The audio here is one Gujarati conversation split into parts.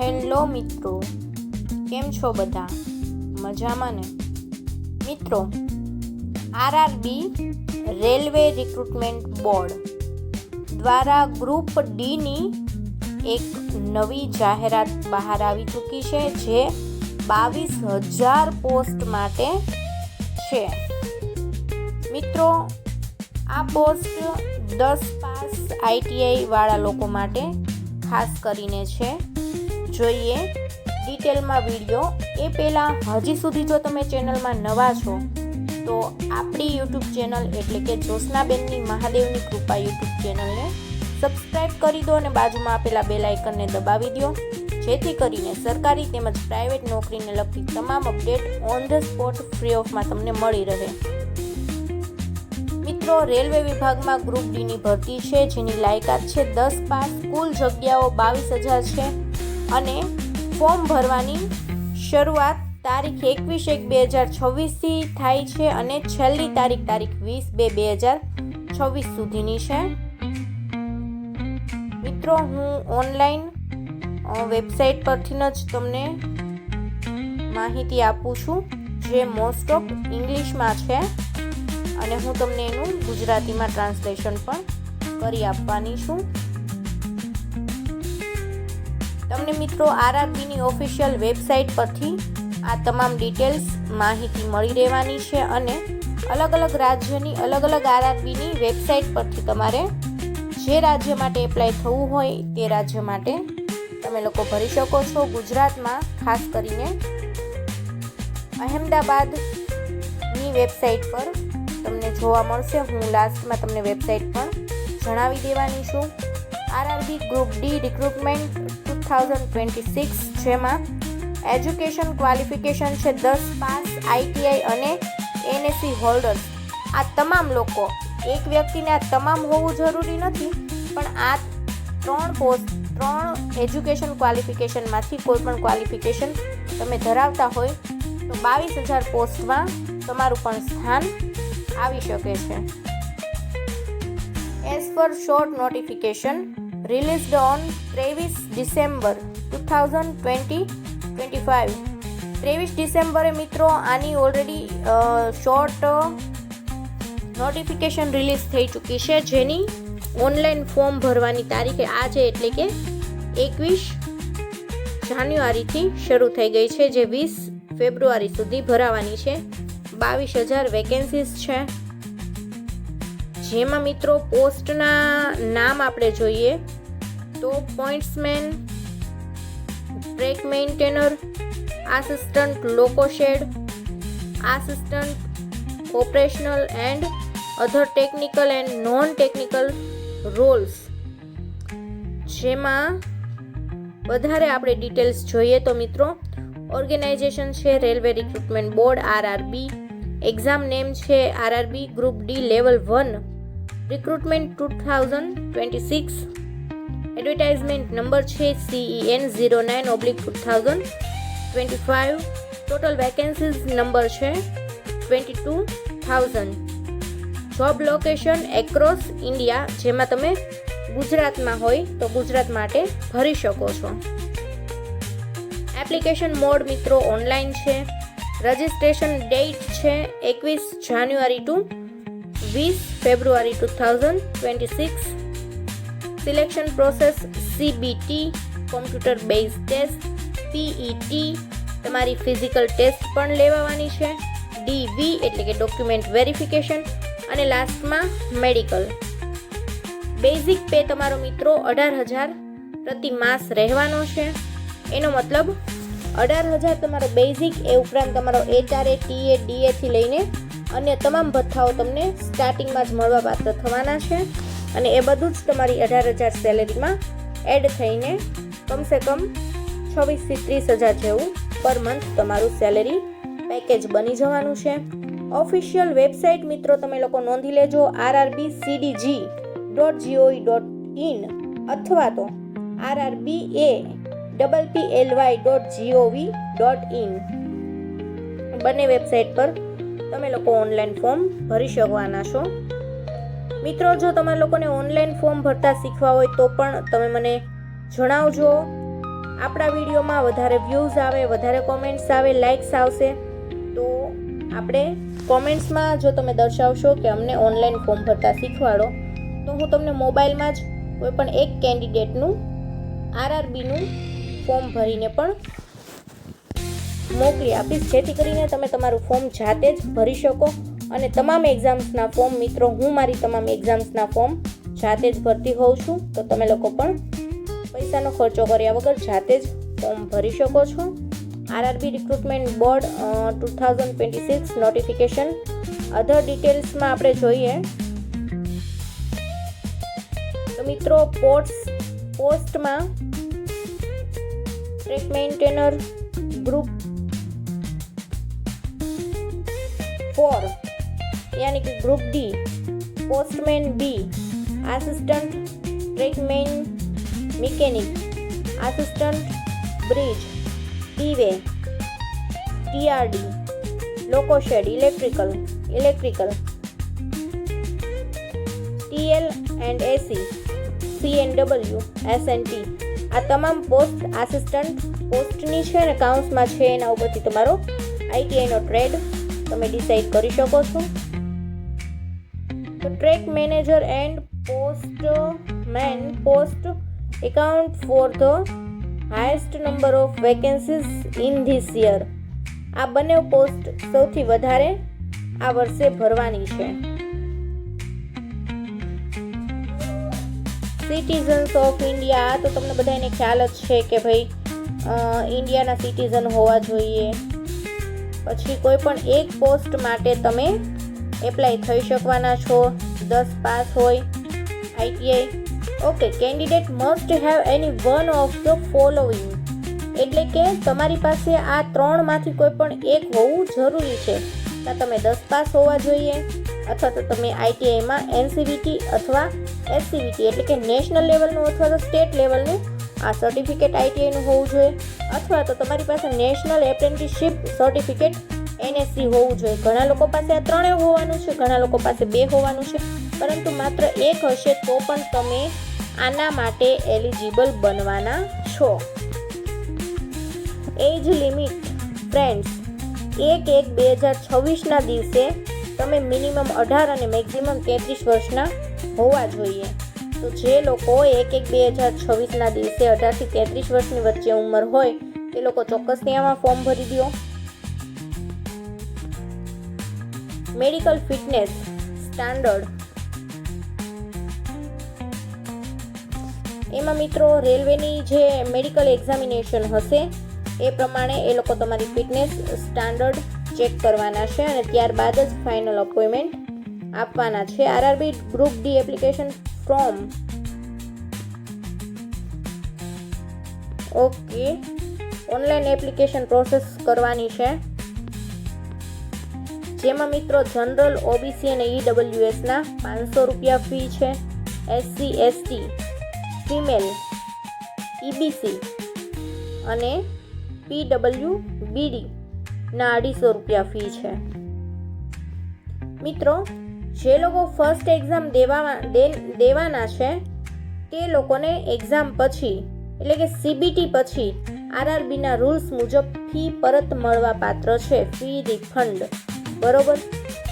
હેલો મિત્રો. કેમ છો બધા? મજામાં ને? મિત્રો, આરઆરબી રેલવે રિક્રુટમેન્ટ બોર્ડ દ્વારા ગ્રુપ ડીની એક નવી જાહેરાત બહાર આવી ચૂકી છે, જે બાવીસ હજાર પોસ્ટ માટે છે. મિત્રો, આ પોસ્ટ દસ પાસ આઈટીઆઈ વાળા લોકો માટે ખાસ કરીને છે. જોઈએ ડિટેલમાં વીડિયો. એ પહેલાં હજી સુધી જો તમે ચેનલમાં નવા છો, તો આપણી યુટ્યુબ ચેનલ એટલે કે જ્યોત્સનાબેનની મહાદેવની કૃપા યુટ્યુબ ચેનલને સબસ્ક્રાઈબ કરી દો અને બાજુમાં આપેલા બેલ આઇકનને દબાવી દો. જેથી કરીને સરકારી તેમજ પ્રાઇવેટ નોકરીને લગતી તમામ update on the spot free ઓફમાં તમને મળી રહે. મિત્રો, રેલવે વિભાગમાં ગ્રુપ ડીની ભરતી છે, જેની લાયકાત છે દસ પાસ કુલ જગ્યાઓ બાવીસ હજાર છે. અને ફોર્મ ભરવાની શરૂઆત તારીખ એકવીસ એક બે હજાર છવ્વીસથી થાય છે અને છેલ્લી તારીખ તારીખ વીસ બે બે હજાર છવ્વીસ સુધીની છે. મિત્રો, હું ઓનલાઈન વેબસાઇટ પરથી જ તમને માહિતી આપું છું, જે મોસ્ટ ઓફ ઇંગ્લિશમાં છે અને હું તમને એનું ગુજરાતીમાં ટ્રાન્સલેશન પણ કરી આપવાની છું. તમને મિત્રો આરઆરબીની ઓફિશિયલ વેબસાઇટ પરથી આ તમામ ડિટેલ્સ માહિતી મળી રહેવાની છે અને અલગ અલગ રાજ્યની, અલગ અલગ આરઆરબીની વેબસાઇટ પરથી તમારે જે રાજ્ય માટે એપ્લાય થવું હોય તે રાજ્ય માટે તમે લોકો ભરી શકો છો ગુજરાતમાં, ખાસ કરીને અહેમદાબાદની વેબસાઇટ પર તમને જોવા મળશે. હું લાસ્ટમાં તમને વેબસાઇટ પણ જણાવી દેવાની છું. RRB group D recruitment thousand twenty six જેમાં એજ્યુકેશન ક્વોલિફિકેશન છે દસ પાસ આઈટીઆઈ અને એનએસસી હોલ્ડર્સ આ તમામ લોકો એક વ્યક્તિને આ તમામ હોવું જરૂરી નથી પણ આ ત્રણ પોસ્ટ ત્રણ એજ્યુકેશન ક્વોલિફિકેશનમાંથી કોઈ પણ ક્વોલિફિકેશન તમે ધરાવતા હોય તો બાવીસ હજાર પોસ્ટમાં તમારું પણ સ્થાન આવી શકે છે as per short notification released on ત્રેવીસ December two thousand twenty twenty five. ત્રેવીસ ડિસેમ્બરે મિત્રો આની ઓલરેડી શોર્ટ નોટિફિકેશન રિલીઝ થઈ ચૂકી છે, જેની ઓનલાઈન ફોર્મ ભરવાની તારીખે આજે એટલે કે એકવીસ જાન્યુઆરીથી શરૂ થઈ ગઈ છે, જે વીસ ફેબ્રુઆરી સુધી ભરાવાની છે. બાવીસ હજાર વેકેન્સીસ છે. જેમાં મિત્રો પોસ્ટના નામ આપણે જોઈએ. તો pointsman track maintainer, assistant loco shed assistant operational and other technical and non technical roles. જેમાં વધારે આપણે ડિટેલ્સ જોઈએ તો મિત્રો, ઓર્ગેનાઇઝેશન છે, railway recruitment board, RRB, exam name છે, RRB, group D, level one. Recruitment two thousand twenty six advertisement number છે CEN zero nine oblique two thousand twenty five total vacancies number છે twenty two thousand job location across India જેમાં તમે ગુજરાતમાં હોય તો ગુજરાત માટે ભરી શકો છો. એપ્લિકેશન મોડ મિત્રો ઓનલાઈન છે. રજિસ્ટ્રેશન ડેટ છે એકવીસ જાન્યુઆરી ટુ વીસ ફેબ્રુઆરી two thousand twenty six. Selection process CBT computer base test PET તમારી ફિઝિકલ ટેસ્ટ પણ લેવાવાની છે ડીવી એટલે કે ડોક્યુમેન્ટ વેરિફિકેશન, અને લાસ્ટમાં મેડિકલ. બેઝિક પે તમારો મિત્રો અઢાર હજાર પ્રતિ માસ રહેવાનો છે. એનો મતલબ અઢાર હજાર તમારો બેઝિક, એ ઉપરાંત તમારો એચઆરએ ટીએ ડીએથી લઈને અન્ય તમામ ભથ્થાઓ તમને સ્ટાર્ટિંગમાં જ મળવા પાત્ર થવાના છે. અને એ બધું જ તમારી અઢાર હજાર સેલેરીમાં એડ થઈને કમસે કમ છવ્વીસથી ત્રીસ હજાર જેવું પર મંથ તમારું સેલેરી પેકેજ બની જવાનું છે. ઓફિશિયલ વેબસાઇટ મિત્રો તમે લોકો નોંધી લેજો RRB CDG dot GOI dot in અથવા તો RRB A double P L Y dot GOV dot in બંને વેબસાઇટ પર તમે લોકો ઓનલાઈન ફોર્મ ભરી શકવાના છો. મિત્રો, જો તમારા લોકોને ઓનલાઈન ફોર્મ ભરતા શીખવા હોય તો પણ તમે મને જણાવજો. આપણા વિડીયોમાં વધારે વ્યૂઝ આવે, વધારે કોમેન્ટ્સ આવે લાઇક્સ આવશે, તો આપણે કોમેન્ટ્સમાં જો તમે દર્શાવશો કે અમને ઓનલાઈન ફોર્મ ભરતા શીખવાડો, તો હું તમને મોબાઈલમાં જ કોઈ પણ એક કેન્ડિડેટનું આરઆરબીનું ફોર્મ ભરીને પણ મોકલી આપીશ. જેથી કરીને તમે તમારું ફોર્મ જાતે જ ભરી શકો. અને તમામ એક્ઝામ્સના ફોર્મ મિત્રો, હું મારી તમામ એક્ઝામ્સના ફોર્મ જાતે જ ભરતી હોઉં છું. તો તમે લોકો પણ પૈસાનો ખર્ચો કર્યા વગર જાતે જ ફોર્મ ભરી શકો છો. RRB recruitment board two thousand twenty six notification other ડિટેલ્સમાં આપણે જોઈએ. તો મિત્રો પોસ્ટ પોસ્ટમાં ટ્રેક મેન્ટેનર ગ્રુપ फोर यानी कि group D postman B assistant trackman mechanic assistant bridge टीवे TRD loco shed electrical electrical TL and AC C N W S N T આ તમામ પોસ્ટ આસિસ્ટન્ટ પોસ્ટની છે ને કાઉન્સમાં છે એના ઉપરથી તમારો આઈટીઆઈનો ટ્રેડ તમે ડિસાઈડ કરી શકો છો. Track manager and postman post account for the highest number of vacancies in this year આ બંને પોસ્ટ સૌથી વધારે આ વર્ષે ભરવાની છે. સિટીઝન્સ ઓફ ઇન્ડિયા તો તમને બધાને ખ્યાલ જ છે કે ભાઈ ઇન્ડિયાના સિટીઝન હોવા જોઈએ. પછી કોઈ પણ એક પોસ્ટ માટે તમે એપ્લાય થઈ શકવાના છો. દસ પાસ હોય ITI okay candidate must have any one of the following એટલે કે તમારી પાસે આ ત્રણમાંથી કોઈ પણ એક હોવું જરૂરી છે. કાં તમે દસ પાસ હોવા જોઈએ, અથવા તો તમે આઈટીઆઈમાં એનસીવીટી અથવા એસસીવીટી એટલે કે નેશનલ લેવલનું અથવા તો સ્ટેટ લેવલનું આ સર્ટિફિકેટ આઈટીઆઈનું હોવું જોઈએ, અથવા તો તમારી પાસે નેશનલ એપ્રેન્ટિસશીપ સર્ટિફિકેટ એનએસસી હોવું જોઈએ. ઘણા લોકો પાસે આ ત્રણેય હોવાનું છે, ઘણા લોકો પાસે બે હોવાનું છે, પરંતુ માત્ર એક હશે તો પણ તમે આના માટે એલિજિબલ બનવાના છો. એજ લિમિટ ફ્રેન્ડ્સ એક એક બે હજાર છવ્વીસના દિવસે તમે મિનિમમ અઢાર અને મેક્ઝિમમ તેત્રીસ વર્ષના હોવા જોઈએ. જે લોકો એક એક બે હજાર છવ્વીસના દિવસે અઢારથી તેત્રીસ વર્ષની વચ્ચે ઉંમર હોય તે લોકો ચોક્કસથી આમાં ફોર્મ ભરી દો. મેડિકલ ફિટનેસ સ્ટાન્ડર્ડ એમાં મિત્રો રેલવેની જે મેડિકલ એક્ઝામિનેશન હશે, એ પ્રમાણે એ લોકો તમારી ફિટનેસ સ્ટાન્ડર્ડ ચેક કરવાના છે અને ત્યારબાદ જ ફાઇનલ અપોઇન્ટમેન્ટ આપવાના છે. RRB group D application from okay online application process કરવાની છે. જેમાં મિત્રો જનરલ ઓબીસી અને ઈડબલ્યુએસના પાંચસો રૂપિયા ફી છે. એસસી એસટી ફિમેલ ઈબીસી અને પીડબલ્યુ બીડીના અઢીસો રૂપિયા ફી છે. મિત્રો જે લોકો ફર્સ્ટ એક્ઝામ દેવા દેવાના છે, તે લોકોને એક્ઝામ પછી, એટલે કે સીબીટી પછી આરઆરબીના રૂલ્સ મુજબ ફી પરત મળવા પાત્ર છે, ફી રિફંડ બરોબર?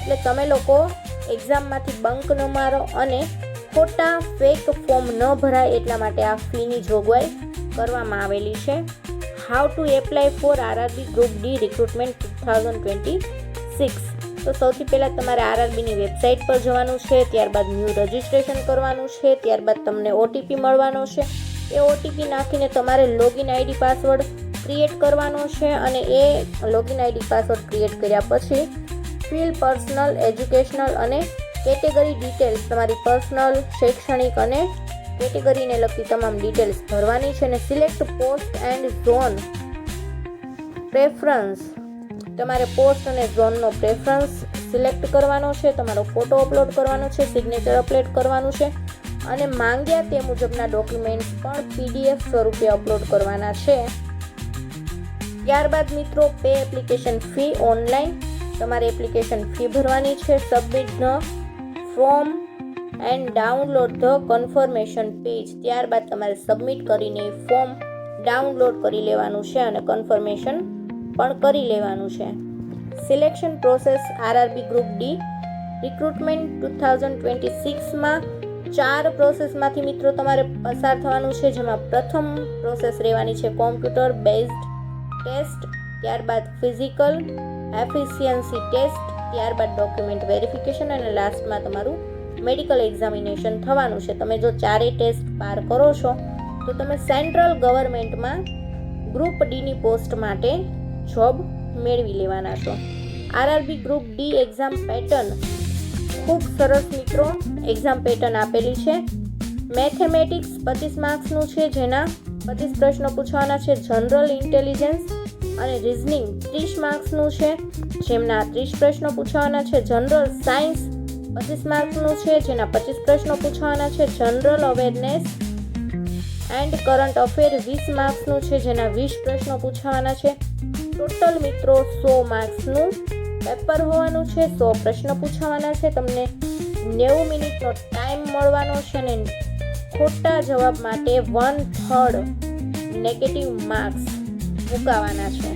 એટલે તમે લોકો એક્ઝામમાંથી બંક ન મારો અને ખોટા ફેક ફોર્મ ન ભરાય એટલા માટે આ ફીની જોગવાઈ કરવામાં આવેલી છે. How to apply for RRB group D recruitment two thousand twenty six તો સૌથી પહેલાં તમારે આરઆરબીની વેબસાઇટ પર જવાનું છે, ત્યારબાદ ન્યૂ રજિસ્ટ્રેશન કરવાનું છે, ત્યારબાદ તમને ઓટીપી મળવાનો છે. એ ઓટીપી નાખીને તમારે લોગિન આઈડી પાસવર્ડ ક્રિએટ કરવાનો છે અને એ લોગિન આઈડી પાસવર્ડ ક્રિએટ કર્યા પછી ફિલ પર્સનલ, એજ્યુકેશનલ અને કેટેગરી ડિટેલ્સ તમારી પર્સનલ, શૈક્ષણિક અને કેટેગરીને લગતી તમામ ડિટેલ્સ ભરવાની છે અને select post and zone preference તમારે પોસ્ટ અને ઝોનનો પ્રેફરન્સ સિલેક્ટ કરવાનો છે, તમારો ફોટો અપલોડ કરવાનો છે સિગ્નેચર અપલોડ કરવાનું છે અને માંગ્યા તે મુજબના ડોક્યુમેન્ટ્સ પણ પીડીએફ સ્વરૂપે અપલોડ કરવાના છે. ત્યારબાદ મિત્રો પે એપ્લિકેશન ફી ઓનલાઈન તમારે એપ્લિકેશન ફી ભરવાની છે submit the form and download the confirmation page ત્યારબાદ તમારે સબમિટ કરીને ફોર્મ ડાઉનલોડ કરી લેવાનું છે અને કન્ફર્મેશન પણ કરી લેવાનું છે. Selection process RRB group D recruitment two thousand twenty સિક્સમાં ચાર પ્રોસેસમાંથી મિત્રો તમારે પસાર થવાનું છે, જેમાં પ્રથમ પ્રોસેસ રહેવાની છે કોમ્પ્યુટર બેઝડ ટેસ્ટ ત્યારબાદ ફિઝિકલ એફિશિયન્સી ટેસ્ટ ત્યારબાદ ડોક્યુમેન્ટ વેરિફિકેશન અને લાસ્ટમાં તમારું મેડિકલ એક્ઝામિનેશન થવાનું છે. તમે જો ચારેય ટેસ્ટ પાર કરો છો, તો તમે સેન્ટ્રલ ગવર્મેન્ટમાં ગ્રુપ ડીની પોસ્ટ માટે જોબ મેળવી લેવાના છો. RRB group D exam pattern. ખૂબ સરસ મિત્રો, એક્ઝામ પેટર્ન આપેલી છે. મેથેમેટિક્સ પચીસ માર્ક્સનું છે જેના. પચીસ પ્રશ્નો પૂછવાના છે. જનરલ ઇન્ટેલિજન્સ અને રિઝનિંગ ત્રીસ માર્ક્સનું છે. જેમના ત્રીસ પ્રશ્નો પૂછવાના છે. જનરલ સાયન્સ પચીસ માર્ક્સનું છે. જેના પચીસ પ્રશ્નો પૂછવાના છે. General awareness and current affair વીસ માર્ક્સનું છે. જેના વીસ પ્રશ્નો પૂછવાના છે. ટોટલ મિત્રો સો માર્ક્સનું પેપર હોવાનું છે, સો પ્રશ્ન પૂછવાના છે. તમને નેવું મિનિટનો ટાઈમ મળવાનો છે ને ખોટા જવાબ માટે વન થર્ડ નેગેટિવ માર્ક્સ મુકાવાના છે.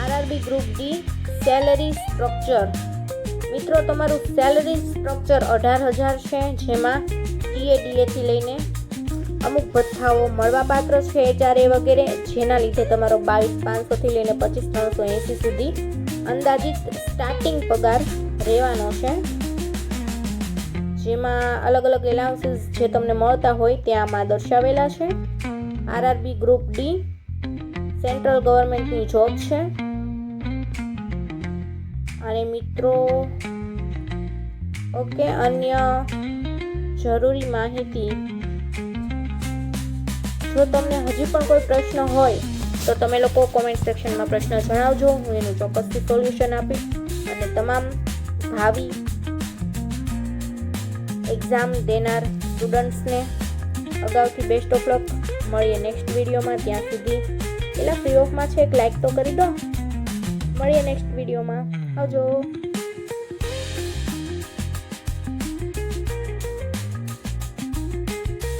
RRB group D salary structure મિત્રો, તમારું સેલરી સ્ટ્રક્ચર અઢાર હજાર છે, જેમાં ટીએડીએથી લઈને અમુક ભથ્થાઓ મળવાપાત્ર છે એચઆરએ વગેરે, જેના લીધે તમારો બાવીસ પાંચસોથી લઈને પચીસ ત્રણસો એંસી સુધી અંદાજિત સ્ટાર્ટિંગ પગાર રહેવાનો છે. જેમાં અલગ અલગ એલાઉન્સીસ જે તમને મળતા હોય તે દર્શાવેલા છે. આરઆરબી ગ્રુપ ડી સેન્ટ્રલ ગવર્મેન્ટની જોબ છે. અને મિત્રો ઓકે અન્ય જરૂરી માહિતી જો તમને હજી પણ કોઈ પ્રશ્ન હોય, તો તમે લોકો કોમેન્ટ સેક્શનમાં પ્રશ્ન જણાવજો. હું એનું ચોક્કસથી સોલ્યુશન આપીશ. અને તમામ ભાવિ એક્ઝામ દેનાર સ્ટુડન્ટ્સને અગાઉથી બેસ્ટ ઓફ લક મળીએ નેક્સ્ટ વિડીયોમાં ત્યાં સુધી પેલા ફ્રી ઓફમાં છે એક લાઇક તો કરી દો. મળીએ નેક્સ્ટ વિડીયોમાં આવજો.